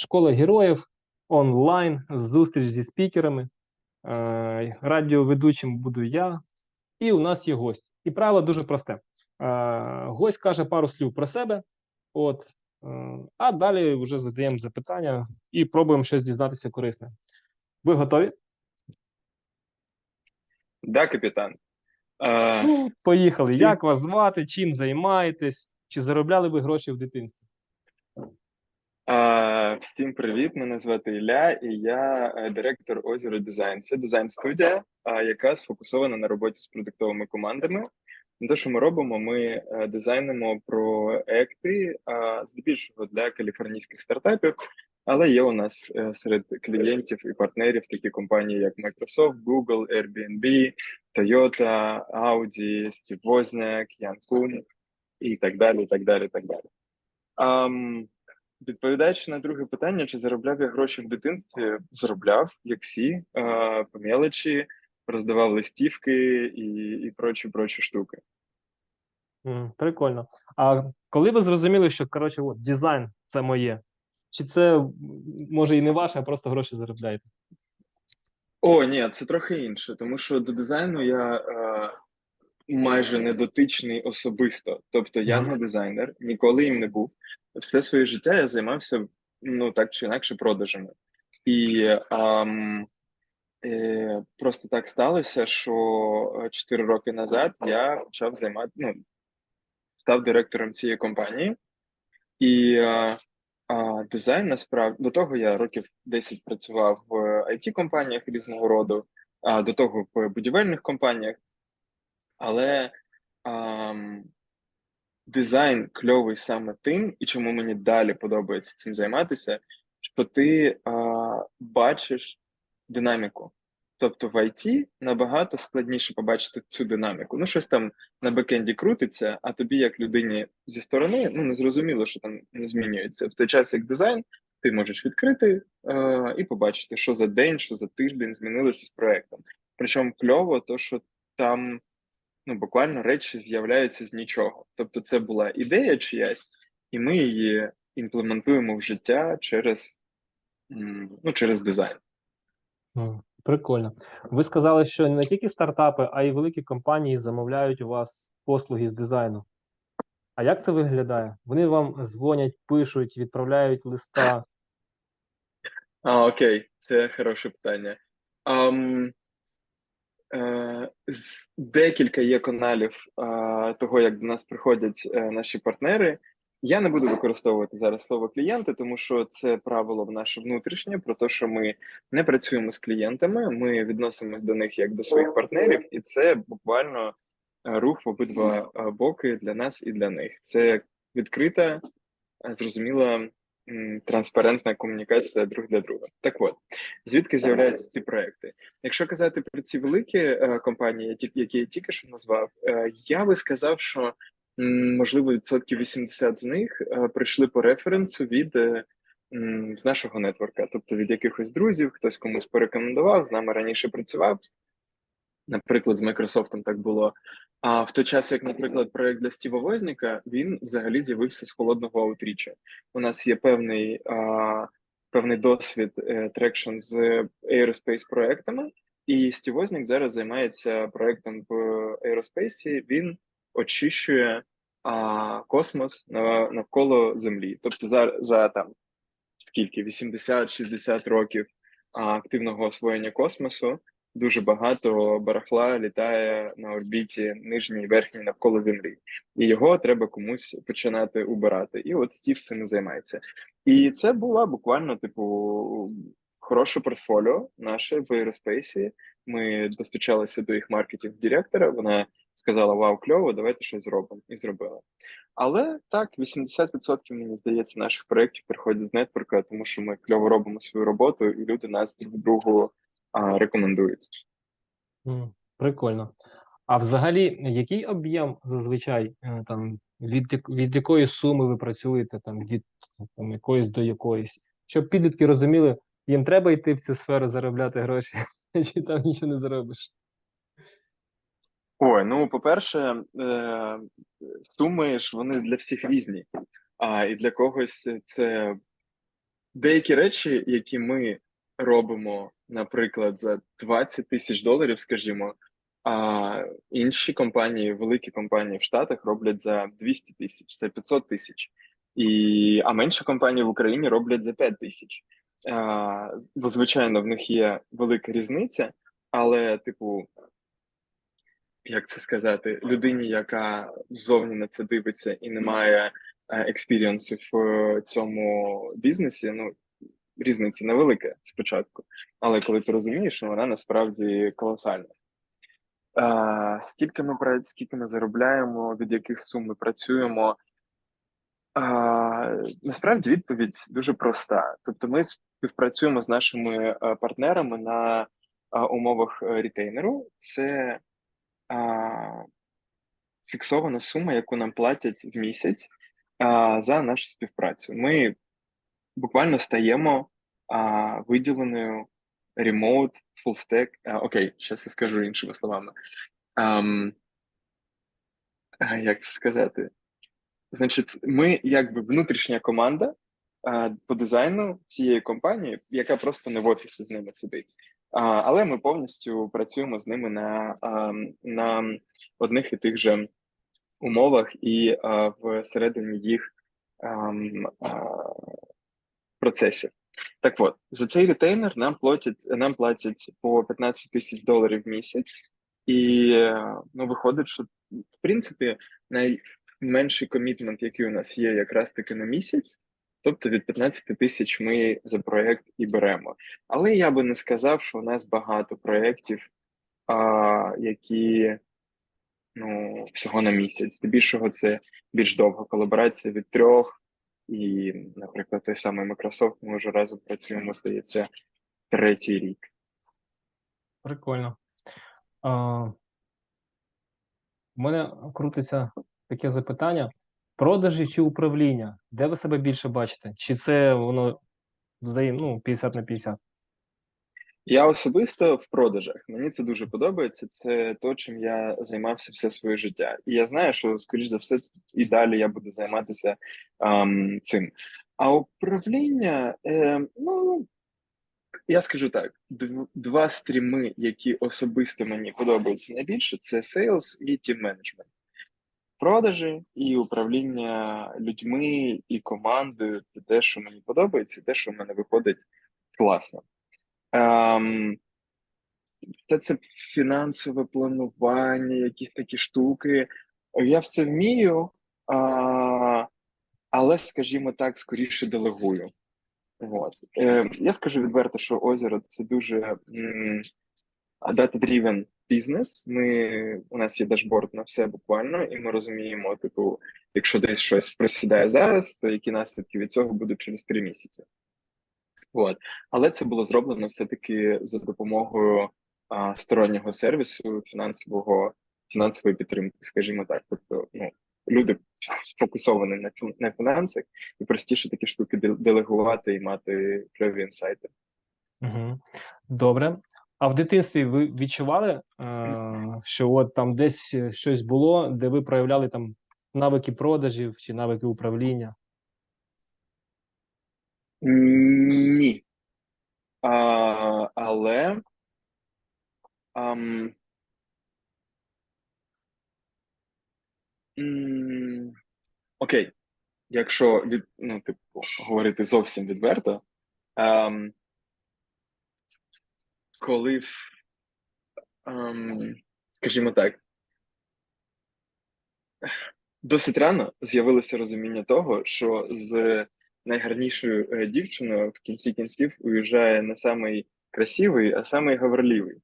Школа героїв, онлайн, зустріч зі спікерами. Е, Радіоведучим буду я, і у нас є гость. І правило дуже просте. Е, Гость каже пару слів про себе, от, е, а далі вже задаємо запитання і пробуємо щось дізнатися корисне. Ви готові? Да, капітан. Ну, поїхали. Як вас звати? Чим займаєтесь? Чи заробляли ви гроші в дитинстві? Всім привіт, мене звати Ілля, і я е, директор Озеро Дизайн. Це дизайн-студія, яка сфокусована на роботі з продуктовими командами. Те, що ми робимо, ми е, дизайнимо проекти, здебільшого для каліфорнійських стартапів, але є у нас е, серед клієнтів і партнерів такі компанії, як Microsoft, Google, Airbnb, Toyota, Audi, Steve Wozniak, Ян Кун і так далі. і так далі, і так далі. Відповідаючи на друге питання, чи заробляв я гроші в дитинстві? Заробляв, як всі, е, по мелочі, роздавав листівки і, і прочі прочі штуки. Прикольно. А коли ви зрозуміли, що коротше, от, дизайн це моє? Чи це може і не ваше, а просто гроші заробляєте? О, ні, це трохи інше, тому що до дизайну я е, майже не дотичний особисто. Тобто я не дизайнер, ніколи їм не був. Все своє життя я займався ну так чи інакше продажами. І ам, е, просто так сталося, що 4 роки назад я почав займати, ну, став директором цієї компанії. І е, а, дизайн насправді до того я років 10 працював в it компаніях різного роду, а до того в будівельних компаніях. Але ам, дизайн кльовий саме тим, і чому мені далі подобається цим займатися, що ти а, бачиш динаміку. Тобто в IT набагато складніше побачити цю динаміку. Ну, щось там на бекенді крутиться, а тобі, як людині зі сторони, ну не зрозуміло, що там не змінюється. В той час, як дизайн, ти можеш відкрити е, і побачити, що за день, що за тиждень змінилося з проектом. Причому кльово, то що там ну, буквально речі з'являються з нічого. Тобто, це була ідея чиясь, і ми її імплементуємо в життя через, ну, через дизайн. Прикольно. Ви сказали, що не тільки стартапи, а й великі компанії замовляють у вас послуги з дизайну. А як це виглядає? Вони вам дзвонять, пишуть, відправляють листа. А, окей, це хороше питання. З- декілька є каналів того, як до нас приходять е, наші партнери. Я не буду використовувати зараз слово клієнти, тому що це правило в наше внутрішнє про те, що ми не працюємо з клієнтами, ми відносимось до них як до своїх партнерів, і це буквально е, рух в обидва е, боки для нас і для них. Це відкрита, е, зрозуміла транспарентна комунікація друг для друга. Так от, звідки з'являються ці проекти? Якщо казати про ці великі е, компанії, які я тільки що назвав, е, я би сказав, що м, можливо відсотків 80 з них е, прийшли по референсу від е, м, з нашого нетворка, тобто від якихось друзів, хтось комусь порекомендував, з нами раніше працював. Наприклад, з Microsoft так було. А в той час, як, наприклад, проект для Стіва Возніка, він взагалі з'явився з холодного аутріча. У нас є певний, а, певний досвід трекшн з aerospace проектами, і Стів Вознік зараз займається проектом в aerospace. Він очищує а, космос на, навколо Землі. Тобто, за, за там скільки 80-60 років активного освоєння космосу дуже багато барахла літає на орбіті нижній і верхній навколо Землі, і його треба комусь починати убирати. І от Стів цим займається. І це була буквально, типу, хороше портфоліо наше в Aerospace. Ми достучалися до їх маркетинг директора. Вона сказала: Вау, кльово, давайте щось зробимо. І зробила. Але так, 80% мені здається, наших проєктів приходять з нетворка, тому що ми кльово робимо свою роботу, і люди нас друг другу а, рекомендують. Прикольно. А взагалі, який об'єм зазвичай е, там від, від якої суми ви працюєте, там від там, якоїсь до якоїсь, щоб підлітки розуміли, їм треба йти в цю сферу заробляти гроші, чи там нічого не заробиш? Ой, ну по-перше, е, суми ж вони для всіх різні. А і для когось це деякі речі, які ми робимо, наприклад, за 20 тисяч доларів, скажімо, а інші компанії, великі компанії в Штатах роблять за 200 тисяч, за 500 тисяч. І, а менші компанії в Україні роблять за 5 тисяч. Бо, звичайно, в них є велика різниця, але, типу, як це сказати, людині, яка ззовні на це дивиться і не має експірієнсу в е, цьому бізнесі, ну різниця невелика спочатку, але коли ти розумієш, ну, вона насправді колосальна. А, скільки ми скільки ми заробляємо, від яких сум ми працюємо? А, насправді відповідь дуже проста. Тобто, ми співпрацюємо з нашими е, партнерами на е, умовах е, рітейнеру. Це а, фіксована сума, яку нам платять в місяць а, за нашу співпрацю. Ми буквально стаємо а, виділеною remote, full stack. А, окей, зараз я скажу іншими словами. Ам, а, як це сказати? Значить, ми якби внутрішня команда а, по дизайну цієї компанії, яка просто не в офісі з ними сидить. А, але ми повністю працюємо з ними на, а, на одних і тих же умовах і а, всередині їх ам, а, процесів. Так от, за цей ретейнер нам платять, нам платять по 15 тисяч доларів в місяць, і ну, виходить, що в принципі найменший комітмент, який у нас є, якраз таки на місяць. Тобто від 15 тисяч ми за проєкт і беремо. Але я би не сказав, що у нас багато проєктів, які ну, всього на місяць. Здебільшого це більш довга колаборація від трьох. І, наприклад, той самий Microsoft, ми вже разом працюємо, здається, третій рік. Прикольно. А, у мене крутиться таке запитання: продажі чи управління? Де ви себе більше бачите? Чи це воно взаєм, ну, 50 на 50? Я особисто в продажах. Мені це дуже подобається. Це то, чим я займався все своє життя. І я знаю, що, скоріш за все, і далі я буду займатися ам, цим. А управління, е, ну я скажу так: два стріми, які особисто мені подобаються найбільше, це sales і team management. Продажі і управління людьми і командою це те, що мені подобається, і те, що в мене виходить класно. Ем, та це фінансове планування, якісь такі штуки. Я все вмію, а, але, скажімо так, скоріше делегую. От. Е, я скажу відверто, що озеро це дуже м, data-driven бізнес. Ми, у нас є дашборд на все буквально, і ми розуміємо, типу, якщо десь щось просідає зараз, то які наслідки від цього будуть через три місяці. От. Але це було зроблено все-таки за допомогою а, стороннього сервісу фінансового фінансової підтримки, скажімо так. Тобто, ну, люди сфокусовані на, на фінансах, і простіше такі штуки делегувати і мати кльові інсайти. Угу. Добре. А в дитинстві ви відчували, що от там десь е, щось було, де ви проявляли там навики продажів чи навики управління? Ні. А, але м, окей, якщо від, ну, типу, говорити зовсім відверто, ам, коли, ам, скажімо так, досить рано з'явилося розуміння того, що з найгарнішою е, дівчиною в кінці кінців уїжджає не самий красивий, а самий говорливий.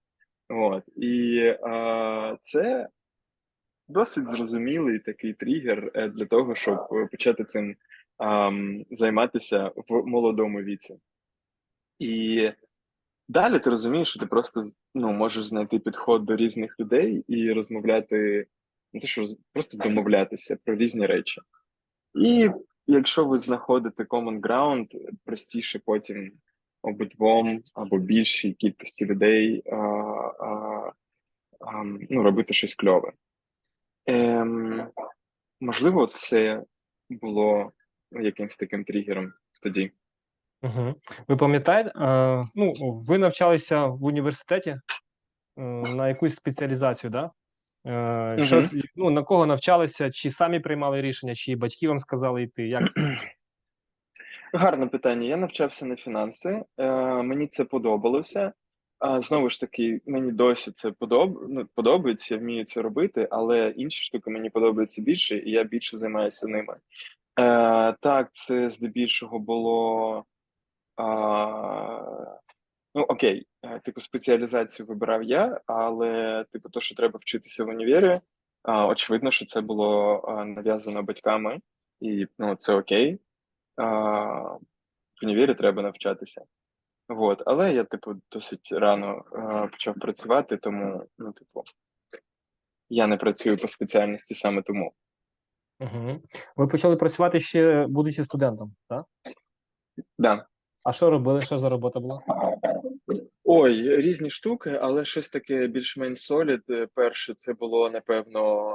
От. І а, це досить зрозумілий такий тригер е, для того, щоб е, почати цим ам, займатися в молодому віці. І далі ти розумієш, що ти просто ну, можеш знайти підход до різних людей і розмовляти, не те, що просто домовлятися про різні речі. І якщо ви знаходите common ground, простіше потім обидвом або більшій кількості людей а, а, а, ну, робити щось кльове. Ем, можливо, це було якимось таким тригером тоді. Угу. Ви пам'ятаєте, е, ну, ви навчалися в університеті е, на якусь спеціалізацію, да? Е, щось, ну, на кого навчалися, чи самі приймали рішення, чи батьки вам сказали йти? Як це? Гарне питання. Я навчався на фінанси. Е, мені це подобалося. А знову ж таки, мені досі це подоб... ну, подобається, я вмію це робити, але інші штуки мені подобаються більше, і я більше займаюся ними. Е, так, це здебільшого було. А, ну, окей, е, типу, спеціалізацію вибирав я, але, типу, то, що треба вчитися в універі, очевидно, що це було нав'язано батьками, і ну, це окей. В універі треба навчатися. Вот. Але я, типу, досить рано почав працювати, тому, ну, типу, я не працюю по спеціальності саме тому. Угу. Ви почали працювати ще будучи студентом, так? Да. А що робили? Що за робота була? Ой, різні штуки, але щось таке більш-менш солід. Е, Перше, це було, напевно,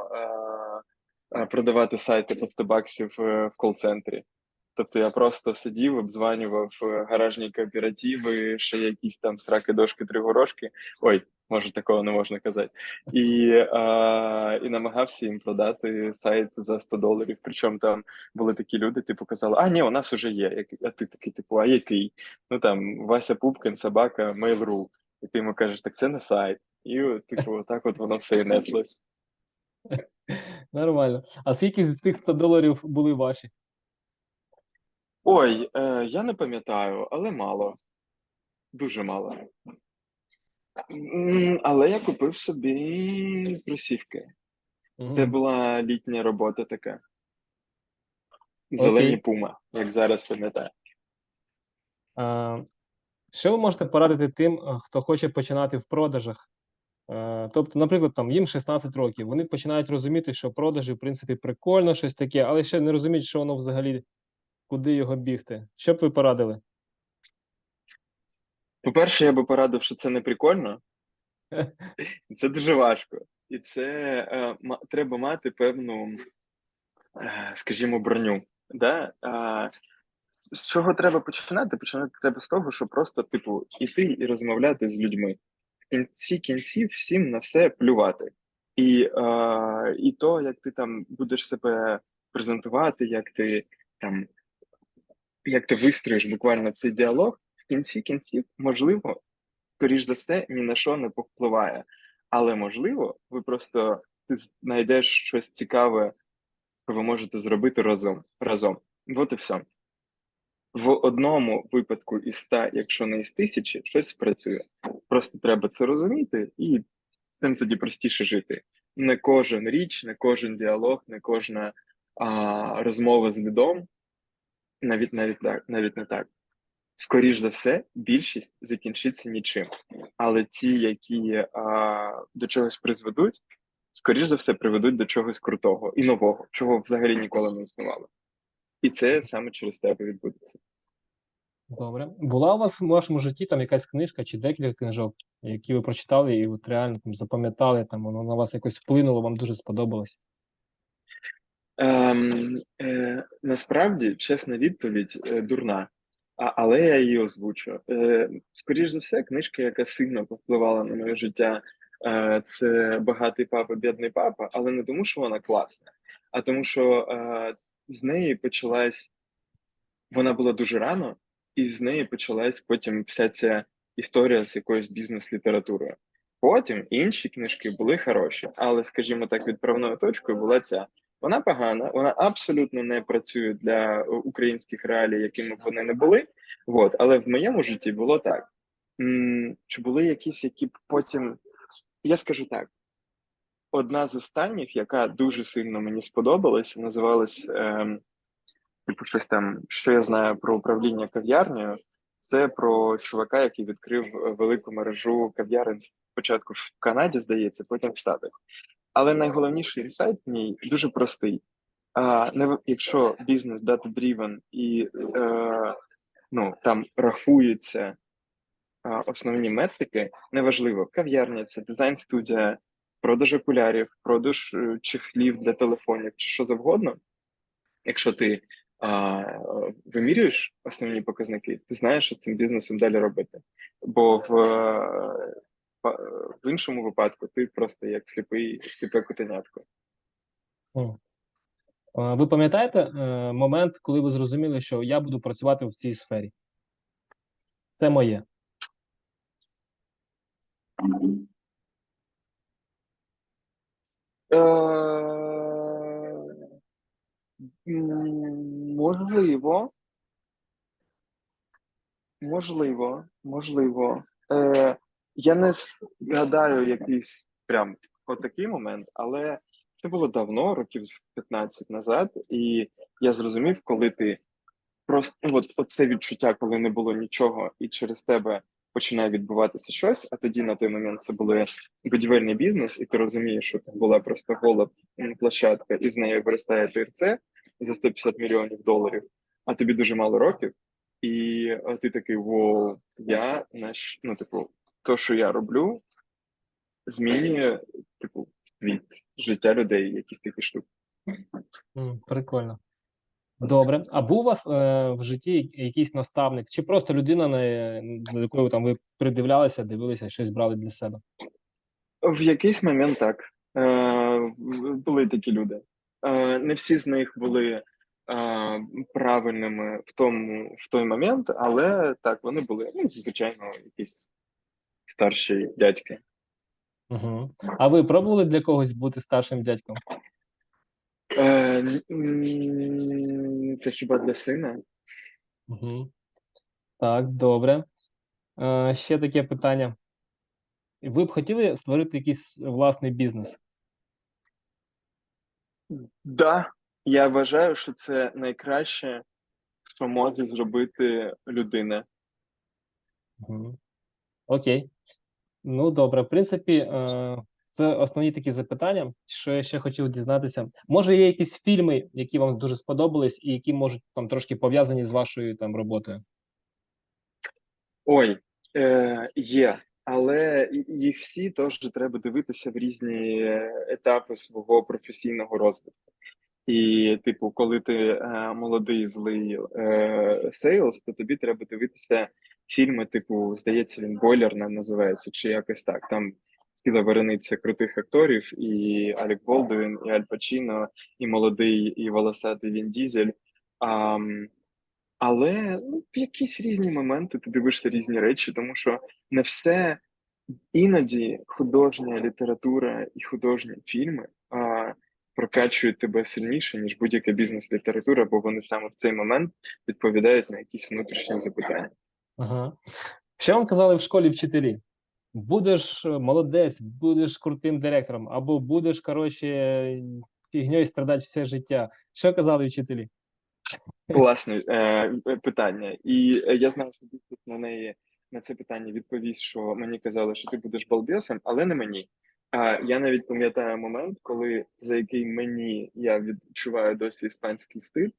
е, е, продавати сайти по 100 баксів в кол-центрі. Тобто я просто сидів, обзванював гаражні кооперативи, ще якісь там сраки, дошки, тригорошки. Ой, може такого не можна казати. І, е, і намагався їм продати сайт за 100 доларів. Причому там були такі люди, типу, казали, а ні, у нас уже є. А ти такий, типу, а який? Ну там Вася Пупкин, собака, Mail.ru. І ти йому кажеш, так це не сайт. І типу, отак от воно все і неслось. Нормально. А скільки з тих 100 доларів були ваші? Ой, е, я не пам'ятаю, але мало. Дуже мало. Але я купив собі кросівки. Мгм. Це була літня робота така. Зелені Окей. пума, як зараз пам'ятаю. Е, Що ви можете порадити тим, е, хто хоче починати в продажах? Е, Тобто, наприклад, там їм 16 років, вони починають розуміти, що продажі, в принципі, прикольно, щось таке, але ще не розуміють, що воно взагалі, куди його бігти. Що б ви порадили? По-перше, я би порадив, що це не прикольно. Це дуже важко. І це е, треба мати певну, е, скажімо, броню. Да? А, з чого треба починати? Починати треба з того, що просто, типу, іти і розмовляти з людьми. В кінці кінців всім на все плювати. І, е, і то, як ти там будеш себе презентувати, як ти там, як ти вистроїш буквально цей діалог, кінці кінців, можливо, скоріш за все, ні на що не повпливає. Але можливо, ви просто ти знайдеш щось цікаве, що ви можете зробити разом. разом. От і все. В одному випадку із ста, якщо не із тисячі, щось спрацює. Просто треба це розуміти, і цим тоді простіше жити. Не кожен річ, не кожен діалог, не кожна а, розмова з лідом, навіть навіть навіть не так. Скоріш за все, більшість закінчиться нічим. Але ті, які а, до чогось призведуть, скоріш за все, приведуть до чогось крутого і нового, чого взагалі ніколи не існувало. І це саме через тебе відбудеться. Добре. Була у вас в вашому житті там якась книжка чи декілька книжок, які ви прочитали і от реально там запам'ятали, там воно на вас якось вплинуло, вам дуже сподобалось? Ем, е, насправді, чесна відповідь е, дурна, але я її озвучу. Е, скоріш за все, книжка, яка сильно повпливала на моє життя, е, це багатий папа, бідний папа, але не тому, що вона класна, а тому, що е, з неї почалась вона була дуже рано, і з неї почалась потім вся ця історія з якоюсь бізнес-літературою. Потім інші книжки були хороші, але, скажімо так, відправною точкою була ця. Вона погана, вона абсолютно не працює для українських реалій, якими б вони не були. От, але в моєму житті було так. Чи були якісь, які потім. Я скажу так: одна з останніх, яка дуже сильно мені сподобалася, називалась типу, щось там, що я знаю про управління кав'ярнею. Це про чувака, який відкрив е, велику мережу кав'ярень спочатку в Канаді, здається, потім в Штатах. Але найголовніший інсайт в ній дуже простий. А, не, якщо бізнес data-driven і е, ну, там рахуються а, основні метрики, неважливо, кав'ярня, це дизайн-студія, продаж окулярів, продаж е, чехлів для телефонів чи що завгодно. Якщо ти а, вимірюєш основні показники, ти знаєш, що з цим бізнесом далі робити. Бо в, в іншому випадку ти просто як сліпий, сліпе котенятко. Ви пам'ятаєте е, момент, коли ви зрозуміли, що я буду працювати в цій сфері? Це моє. Е, Можливо. Можливо, можливо. Е, я не згадаю якийсь прям отакий момент, але це було давно, років 15 назад, і я зрозумів, коли ти просто ну, от, оце відчуття, коли не було нічого, і через тебе починає відбуватися щось, а тоді на той момент це були будівельний бізнес, і ти розумієш, що це була просто гола площадка, і з нею виростає ТРЦ за 150 мільйонів доларів, а тобі дуже мало років. І ти такий воу, я наш, ну, типу, то, що я роблю, змінює, типу, світ, життя людей, якісь такі штуки. Прикольно. Добре. А був у вас е, в житті якийсь наставник, чи просто людина, на, за якою там ви придивлялися, дивилися, щось брали для себе? В якийсь момент так. Е, були такі люди. Е, не всі з них були е, правильними в тому в той момент, але так, вони були, ну, звичайно, якісь старші дядьки. Угу. А ви пробували для когось бути старшим дядьком? Е, м, та хіба для сина? Угу. Так, добре. Е, ще таке питання. Ви б хотіли створити якийсь власний бізнес? Да, я вважаю, що це найкраще, що може зробити людина. Угу. Окей. Ну, добре. В принципі, е, це основні такі запитання, що я ще хотів дізнатися. Може, є якісь фільми, які вам дуже сподобались, і які можуть там трошки пов'язані з вашою там роботою? Ой, е, є, але їх всі теж треба дивитися в різні етапи свого професійного розвитку. І, типу, коли ти е, молодий злий е, сейлс, то тобі треба дивитися фільми, типу, здається, він Бойлерна називається, чи якось так. Там ціла верениця крутих акторів, і Алек Болдуін, і Аль Пачіно, і молодий, і волосатий Він Дізель. А, але ну, якісь різні моменти ти дивишся різні речі, тому що не все іноді художня література і художні фільми а, прокачують тебе сильніше, ніж будь-яка бізнес-література, бо вони саме в цей момент відповідають на якісь внутрішні запитання. Ага. Що вам казали в школі вчителі? Будеш е, молодець, будеш крутим директором, або будеш, коротше, фігньою страдати все життя. Що казали вчителі? Класне е, питання. І е, я знаю, що Віктор на неї на це питання відповість, що мені казали, що ти будеш балбесом, але не мені. А я навіть пам'ятаю момент, коли за який мені я відчуваю досі іспанський стиль,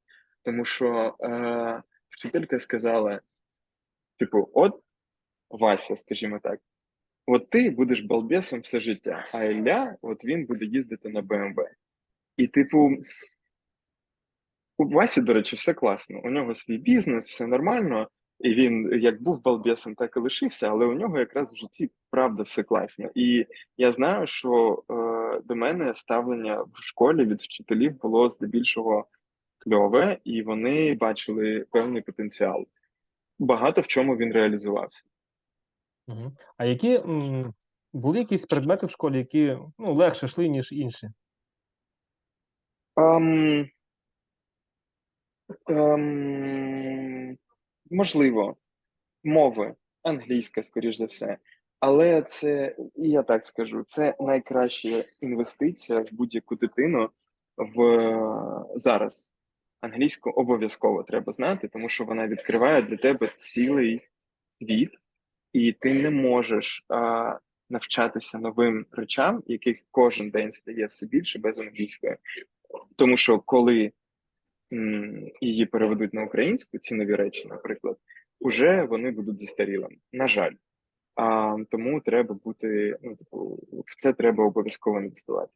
тому що е, вчителька сказала: типу, от Вася, скажімо так, от ти будеш балбесом все життя, а Ілля, от він буде їздити на БМВ. І, типу, у Васі, до речі, все класно. У нього свій бізнес, все нормально. І він як був балбесом, так і лишився, але у нього якраз в житті правда все класно. І я знаю, що е, до мене ставлення в школі від вчителів було здебільшого кльове, і вони бачили певний потенціал. Багато в чому він реалізувався. Угу. А які м, були якісь предмети в школі, які ну, легше йшли, ніж інші? Ам, ам, можливо, мови, англійська, скоріш за все. Але це, і я так скажу, це найкраща інвестиція в будь-яку дитину в е, зараз. Англійську обов'язково треба знати, тому що вона відкриває для тебе цілий світ, і ти не можеш а, навчатися новим речам, яких кожен день стає все більше без англійської. Тому що коли м, її переведуть на українську, ці нові речі, наприклад, уже вони будуть застарілими. На жаль. А, тому треба бути, ну, типу, в це треба обов'язково інвестувати.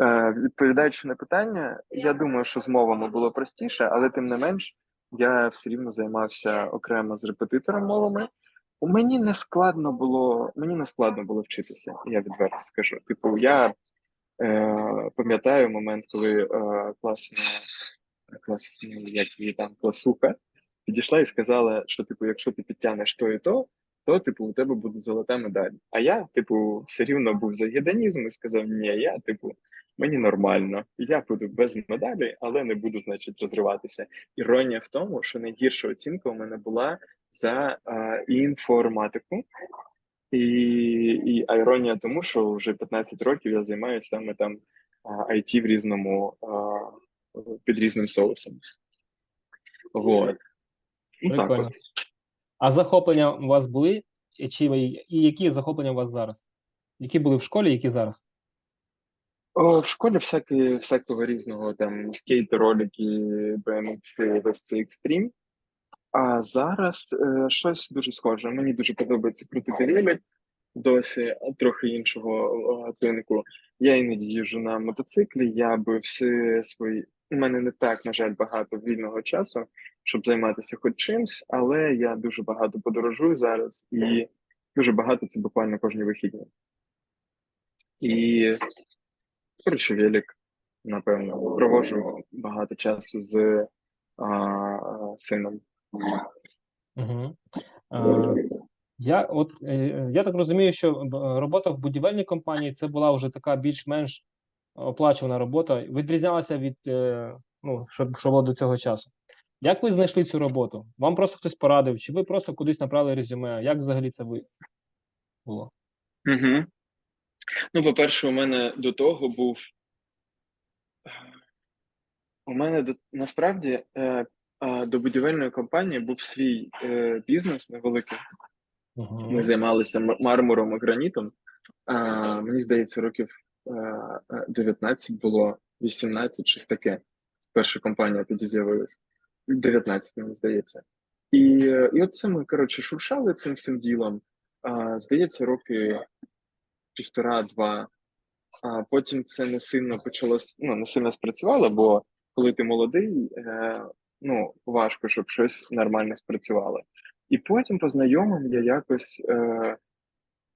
Е, відповідаючи на питання, я думаю, що з мовами було простіше, але тим не менш, я все рівно займався окремо з репетитором мовами. У мені не складно було, мені не складно було вчитися, я відверто скажу. Типу, я е, пам'ятаю момент, коли е, класна, класна, як її там класуха, підійшла і сказала, що типу, якщо ти підтягнеш то і то, то типу у тебе буде золота медаль. А я, типу, все рівно був за гедонізм і сказав: ні, я, типу, мені нормально, я буду без медалі, але не буду, значить, розриватися. Іронія в тому, що найгірша оцінка у мене була за е, інформатику. І, і а іронія тому, що вже 15 років я займаюся саме там IT в різному а, під різним соусом. Вот. Ну, так от. А захоплення у вас були? Чи і які захоплення у вас зараз? Які були в школі, які зараз? О, в школі всякі, всякого різного там скейти, ролики, BMX, весь цей екстрім. А зараз е, щось дуже схоже. Мені дуже подобається крутити велик досі, трохи іншого е, тинку. Я іноді їжджу на мотоциклі, я би всі свої. У мене не так, на жаль, багато вільного часу, щоб займатися хоч чимсь, але я дуже багато подорожую зараз і дуже багато це буквально кожні вихідні. І коротше, велик, напевно, проводжу багато часу з а, сином. Угу. Я от е, я так розумію, що робота в будівельній компанії це була вже така більш-менш оплачувана робота, відрізнялася від е, ну, що, що було до цього часу. Як ви знайшли цю роботу? Вам просто хтось порадив, чи ви просто кудись направили резюме? Як взагалі це ви було? Угу. Ну, по-перше, у мене до того був. У мене до насправді е, е, до будівельної компанії був свій е, бізнес невеликий. Угу. Ми займалися мармуром і гранітом. А, мені здається, років е, е, 19 було, 18, щось таке. Перша компанія тоді з'явилась. 19, мені здається. І, і от це ми, коротше, шуршали цим всім ділом. А, здається, роки півтора-два. А потім це не сильно почало ну, не сильно спрацювало, бо коли ти молодий, е, ну важко, щоб щось нормально спрацювало. І потім по знайомим я якось е,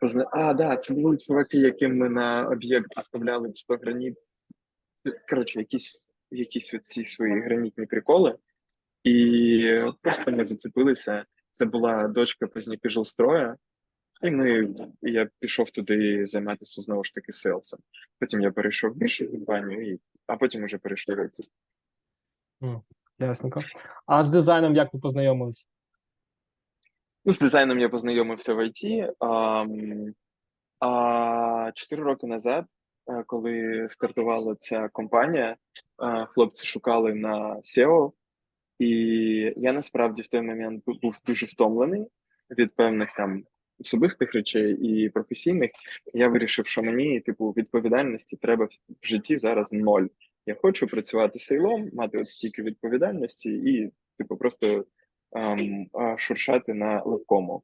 позна... А, да, це були чуваки, яким ми на об'єкт оставляли чи граніт. Коротше, якісь, якісь оці свої гранітні приколи. І просто ми зацепилися. Це була дочка пізніше жилстроя, і ми, я пішов туди займатися знову ж таки селсом. Потім я перейшов в більшу компанію, і, а потім вже перейшли в. Ясненько. А з дизайном як ви познайомились? Ну, з дизайном я познайомився в IT. А, 4 роки назад, е, коли стартувала ця компанія, хлопці шукали на SEO, і я насправді в той момент був дуже втомлений від певних там особистих речей і професійних. Я вирішив, що мені, типу, відповідальності треба в житті зараз ноль. Я хочу працювати сейлом, мати от стільки відповідальності і, типу, просто шуршати на легкому.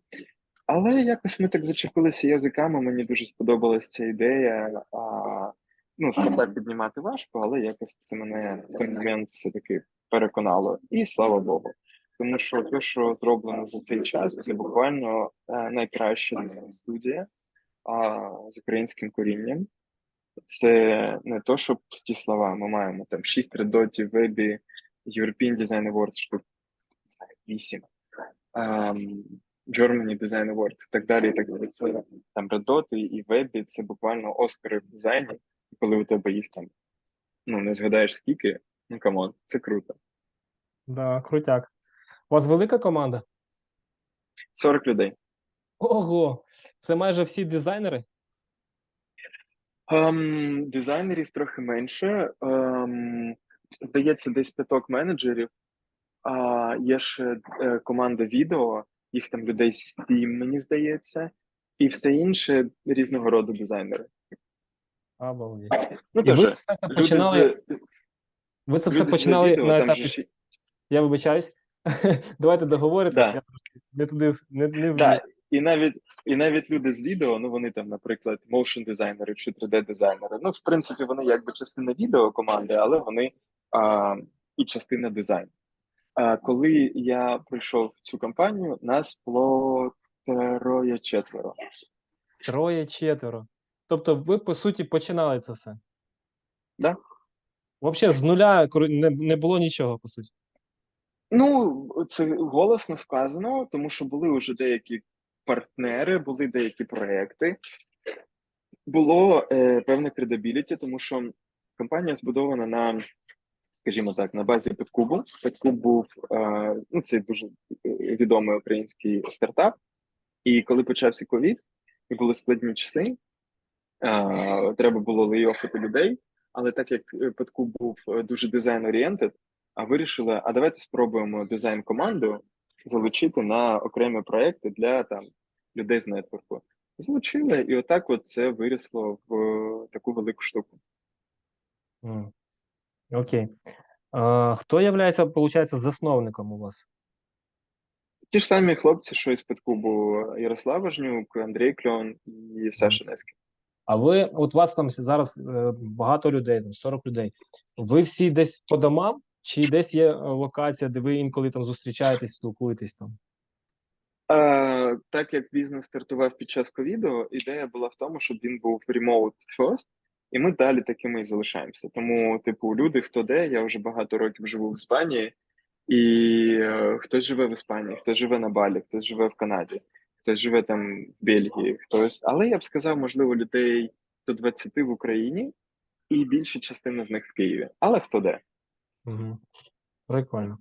Але якось ми так зачепилися язиками. Мені дуже сподобалась ця ідея. А, ну, стартап піднімати важко, але якось це мене в той момент все-таки переконало. І слава Богу. Тому що те, що зроблено за цей час, це буквально е, найкраща студія а, з українським корінням. Це не то, що ті слова. Ми маємо там 6 редотів, вебі, European Design Awards, штук знаю, 8. Um, Germany Design Awards і так далі. І так далі. Це там редоти і вебі, це буквально Оскари в дизайні. Коли у тебе їх там ну не згадаєш скільки, ну камон, це круто. Да, крутяк. У вас велика команда? 40 людей. Ого! Це майже всі дизайнери? Ем, дизайнерів трохи менше. Ем, здається, десь п'яток менеджерів. А є ще е, команда відео, їх там людей сім, мені здається, і все інше різного роду дизайнери. Обалдеть. Ну, І ви все це починали, з, ви це все починали відео, на етапі. же Я вибачаюсь. Давайте договорите. Да. Я не туди не, не Да. І навіть, і навіть люди з відео, ну вони там, наприклад, моушн дизайнери чи 3D-дизайнери. Ну, в принципі, вони якби частина відео команди, але вони а, і частина дизайну. Коли я прийшов в цю компанію, нас було троє четверо. Троє, четверо. Тобто, ви, по суті, починали це все. Да. Взагалі, з нуля не, не було нічого, по суті. Ну, це голосно сказано, тому що були вже деякі партнери, були деякі проекти. Було е, певне кредабіліті, тому що компанія збудована на, скажімо так, на базі Петкубу. Петкуб був е, ну, це дуже відомий український стартап. І коли почався ковід, і були складні часи, е, треба було лейофити людей. Але так як е, Петкуб був е, дуже дизайн-орієнтед, а вирішили, а давайте спробуємо дизайн-команду залучити на окремі проекти для там людей з нетворку. Залучили, і отак от це вирісло в е, таку велику штуку. Окей. А, хто є, виходить, засновником у вас? Ті ж самі хлопці, що із Петкубу Ярослав Важнюк, Андрій Кльон і Саша Неський. А ви, от вас там зараз е, багато людей, там 40 людей. Ви всі десь по домам, чи десь є е, локація, де ви інколи там зустрічаєтесь, спілкуєтесь там? Е, так як бізнес стартував під час ковіду, ідея була в тому, щоб він був remote first, і ми далі такими і залишаємося. Тому, типу, люди, хто де, я вже багато років живу в Іспанії, і е, хтось живе в Іспанії, хтось живе на Балі, хтось живе в Канаді, хтось живе там в Бельгії, хтось. Але я б сказав, можливо, людей до 20 в Україні, і більша частина з них в Києві. Але хто де? Угу. Прикольно.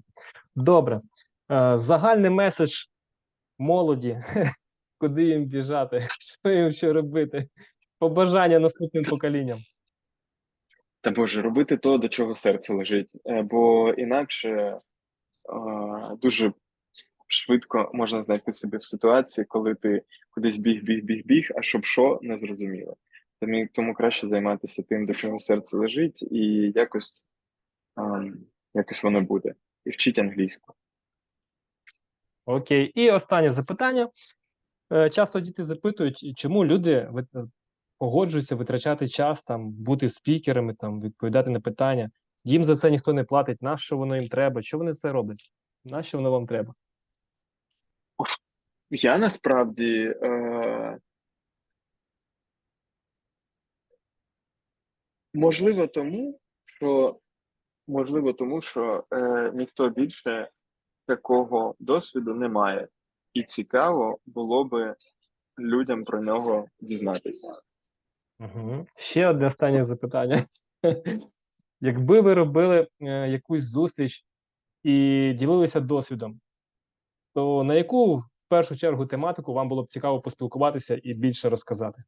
Добре. Е, загальний меседж молоді, куди їм біжати, що їм що робити, побажання наступним поколінням. Та Боже, робити то, до чого серце лежить, Е, бо інакше е, дуже швидко можна знайти себе в ситуації, коли ти кудись біг, біг, біг, біг, а щоб що, не зрозуміло. Тому, тому краще займатися тим, до чого серце лежить, і якось, ем, якось воно буде. І вчить англійську. Окей. І останнє запитання. Е, Часто діти запитують, чому люди погоджуються витрачати час, там, бути спікерами, там, відповідати на питання. Їм за це ніхто не платить. На що воно їм треба? Що вони це роблять? На що воно вам треба? Я насправді е, можливо тому, що можливо тому, що е, ніхто більше такого досвіду не має, і цікаво було би людям про нього дізнатися. Угу. Ще одне останнє запитання. Якби ви робили е, якусь зустріч і ділилися досвідом, то на яку в першу чергу тематику вам було б цікаво поспілкуватися і більше розказати?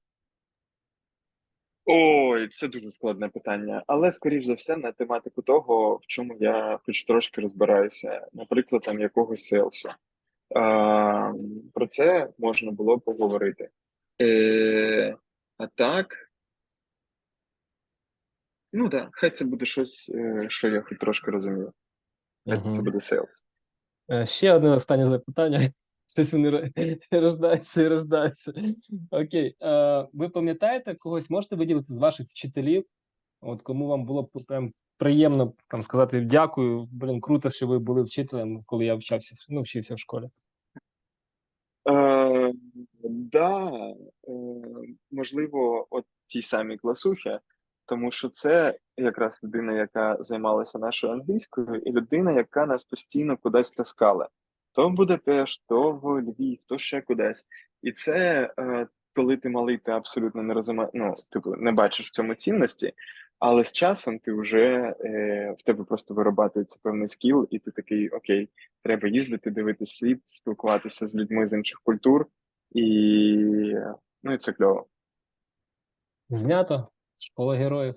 Ой, це дуже складне питання, але скоріш за все на тематику того, в чому я хоч трошки розбираюся, наприклад, там якогось селсу. Про це можна було поговорити. Е, а так, ну так, хай це буде щось, е, що я хоч трошки розумію. Хай це буде селс. Е, Ще одне останнє запитання. Щось вони рождаються і рождаються. Окей. Е, Ви пам'ятаєте когось, можете виділити з ваших вчителів? От кому вам було б прям приємно там сказати дякую, блін, круто, що ви були вчителем, коли я вчався, ну, вчився в школі. Е, да, е, можливо, от тій самій класухі, тому що це якраз людина, яка займалася нашою англійською, і людина, яка нас постійно кудись таскала. То в Будапешт, то в Львів, то ще кудись. І це е, коли ти малий, ти абсолютно не розумієш, ну, типу, не бачиш в цьому цінності, але з часом ти вже е, в тебе просто вирабатується певний скіл, і ти такий окей. Треба їздити, дивитися світ, спілкуватися з людьми з інших культур, і ну і це кльово. Знято. Школа героїв.